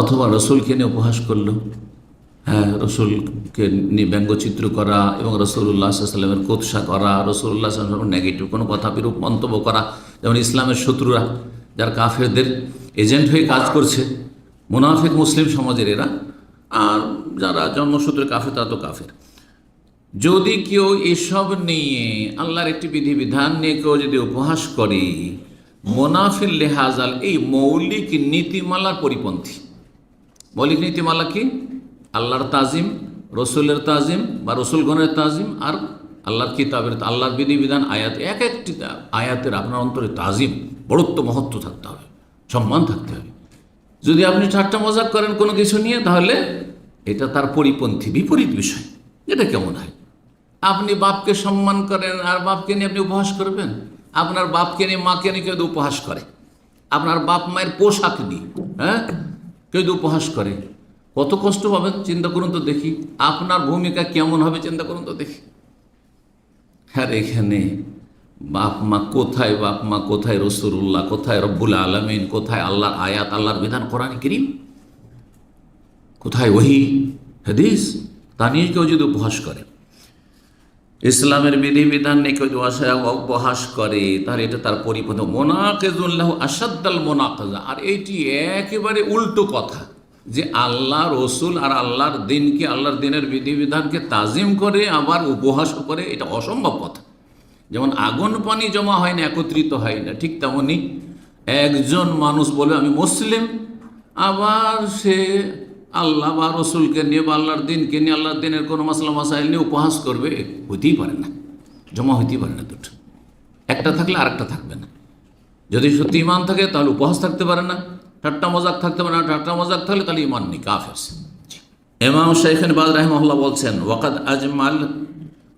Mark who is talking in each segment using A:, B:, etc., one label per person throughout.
A: অথবা রসুলকে নিয়ে উপহাস করল। হ্যাঁ রসুলকে নিয়ে ব্যঙ্গচিত্র করা এবং রসুল্লাহ সাল্লামের কোৎসা করা রসুল্লাহ সাল্লামের নেগেটিভ কোনো কথা বিরূপ মন্তব্য করা, যেমন ইসলামের শত্রুরা, যার কাফেরদের এজেন্ট হয়ে কাজ করছে, মুনাফিক মুসলিম সমাজের এরা, আর যারা জন্মসূত্রে কাফের, তারা তো কাফের। যদি কেউ এসব নিয়ে, আল্লাহর একটি বিধিবিধান নিয়ে কেউ যদি উপহাস করে মোনাফিল লেহাজাল এই মৌলিক নীতিমালার পরিপন্থী। মৌলিক নীতিমালা কি? আল্লাহর তাজিম, রসুলের তাজিম বা রসুলগণের তাজিম আর আল্লাহর কিতাবের, আল্লাহর বিধিবিধান, আয়াত, এক একটি আয়াতের আপনার অন্তরে তাজিম, বড়ত্ব, মহত্ব থাকতে হবে, সম্মান থাকতে হবে। যদি আপনি ঠাট্টা মজাক করেন কোনো কিছু নিয়ে, তাহলে এটা তার পরিপন্থী, বিপরীত বিষয়। এটা কেমন হয়? আপনি বাপকে সম্মান করেন আর বাপকে নিয়ে আপনি উপহাস করবেন? আপনার বাপকে নিয়ে, মাকে নিয়ে কেউ উপহাস করে? আপনার বাপ মায়ের পোশাক নিয়ে হ্যাঁ? কেউ যদি উপহাস করে, কত কষ্ট পাবেন চিন্তা করুন তো দেখি, আপনার ভূমিকা কেমন হবে চিন্তা করুন তো দেখি। হ্যাঁ এখানে বাপ মা কোথায়, বাপ মা কোথায় রসুল্লাহ, কোথায় রব্বুল আলমিন, কোথায় আল্লাহর আয়াত, আল্লাহর বিধান, কোরআন করিম? কোথায় ওহি, হাদিস? তা নিয়ে কেউ যদি উপহাস করে ইসলামের বিধিবিধান নিয়ে কেউ উপহাস করে তাহলে এটা তার পরিপথ মোনাকেজুল্লাহ আসাদ্দাল মোনাকাজা। আর এইটি একেবারে উল্টো কথা যে আল্লাহ রসুল আর আল্লাহর দিনকে, আল্লাহর দিনের বিধিবিধানকে তাজিম করে, আবার উপহাস করে, এটা অসম্ভব কথা। যেমন আগুন পানি জমা হয় না, একত্রিত হয় না, ঠিক তেমনই একজন মানুষ বলে আমি মুসলিম। আবার সে আল্লাহ বা রসুলকে নিয়ে বা আল্লাহর দিনকে নিয়ে আল্লাহর দিনের কোনো মশলা মশাইল নিয়ে উপহাস করবে, হইতেই পারে না। জমা হইতেই পারে না দুটো। একটা থাকলে আরেকটা থাকবে না। যদি সত্যি ইমান থাকে, তাহলে উপহাস থাকতে পারে না। ঠাট্টা মজাক থাকতে পারে না। ঠাট্টা মজাক থাকলে তাহলে ইমান নেই, কাফের এমাম শাইখান বাজ রাহিমহল্লা বলছেন, ওয়াকাদ আজমাল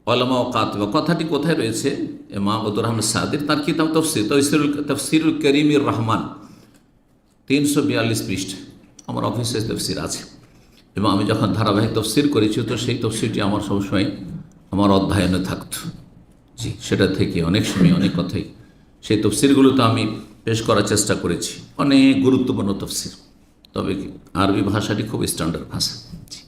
A: ওলামা ও কাতবা কথাটি কোথায় রয়েছে? এমাম আব্দুর রহমান সাদির, তার কিতাব তফসির, তফসিরুল তফসিরুল করিমির রহমান। তিনশো বিয়াল্লিশ পৃষ্ঠ। আমার অফিসে তফসির আছে। এবং আমি যখন ধারাবাহিক তফসির করেছি, তো সেই তফসিরটি আমার সবসময় আমার অধ্যয়নে থাকত। জি, সেটা থেকে অনেক সময়, অনেক কথাই। সেই তফসিরগুলো তো আমি পেশ করার চেষ্টা করেছি। অনেক গুরুত্বপূর্ণ তফসির। তবে আরবি ভাষাটি খুব স্ট্যান্ডার্ড ভাষা। জি।